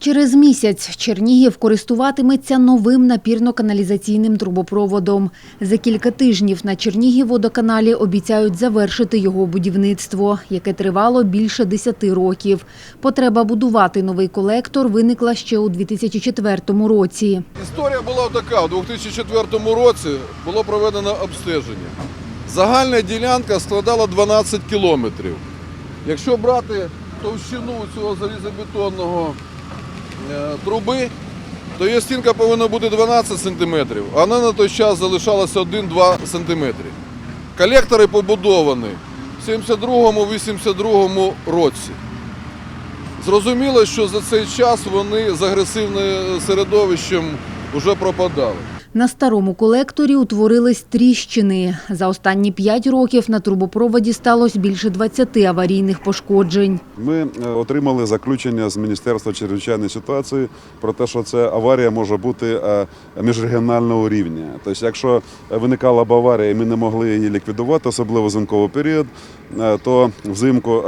Через місяць Чернігів користуватиметься новим напірно-каналізаційним трубопроводом. За кілька тижнів на Чернігівводоканалі обіцяють завершити його будівництво, яке тривало більше 10 років. Потреба будувати новий колектор виникла ще у 2004 році. Історія була така: у 2004 році було проведено обстеження. Загальна ділянка складала 12 кілометрів. Якщо брати товщину цього залізобетонного труби, то її стінка повинна бути 12 см, а вона на той час залишалася 1-2 см. Колектори побудовані в 72-82 році. Зрозуміло, що за цей час вони з агресивним середовищем вже пропадали. На старому колекторі утворились тріщини. За останні п'ять років на трубопроводі сталося більше 20 аварійних пошкоджень. Ми е, отримали заключення з Міністерства чрезвичайної ситуації про те, що це аварія може бути е, міжрегіонального рівня. Тобто, якщо виникала б аварія і ми не могли її ліквідувати, особливо зимковий період, е, то взимку,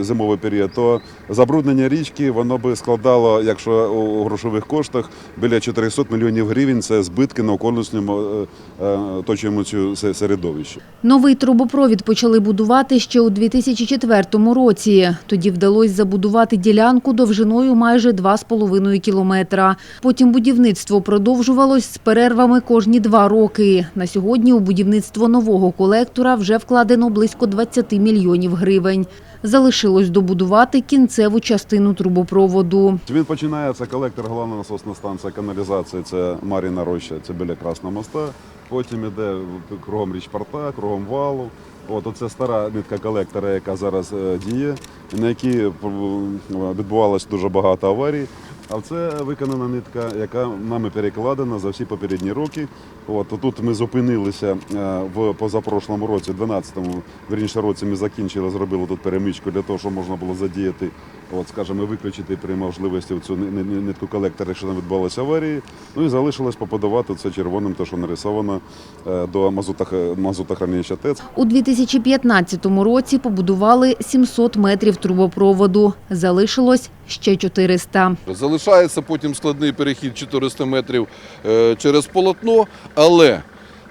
зимовий період, то забруднення річки воно би складало, якщо у грошових коштах, біля 400 мільйонів гривень. Це збитки навколишньому е, е, оточуючому цю се- середовищу. Новий трубопровід почали будувати ще у 2004 році. Тоді вдалося забудувати ділянку довжиною майже 2,5 кілометра. Потім будівництво продовжувалось з перервами кожні два роки. На сьогодні у будівництво нового колектора вже вкладено близько 20 мільйонів гривень. Залишилось добудувати кінцеву частину трубопроводу. Він починається колектор, головна насосна станція каналізації. Це Маріна Роща, це біля Красного моста. Потім іде кругом річпорта, кругом валу. От оце стара нитка колектора, яка зараз е, діє, на якій е, відбувалося дуже багато аварій. А це виконана нитка, яка нами перекладена за всі попередні роки. От тут ми зупинилися е, в позапрошлому році, 12-му, верніше році ми закінчили, зробили тут перемичку для того, щоб можна було задіяти, от, скажімо, виключити при можливості цю ни- ни- нитку колектора, якщо там відбувалися аварії. Ну і залишилось побудувати це червоним, те, що нарисовано е, до мазутах- мазутохранилища ТЕЦ. У 2015 році побудували 700 метрів трубопроводу. Залишилось ще 400. Залишається потім складний перехід 400 метрів е, через полотно, але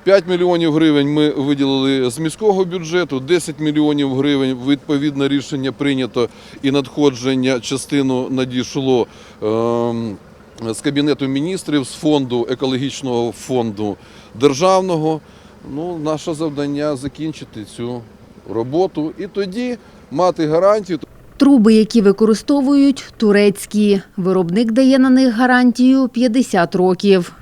5 мільйонів гривень ми виділили з міського бюджету, 10 мільйонів гривень відповідне рішення прийнято і надходження частину надійшло ем, з Кабінету міністрів, з фонду екологічного фонду державного. Ну, наше завдання закінчити цю роботу і тоді мати гарантію. Труби, які використовують, турецькі. Виробник дає на них гарантію 50 років.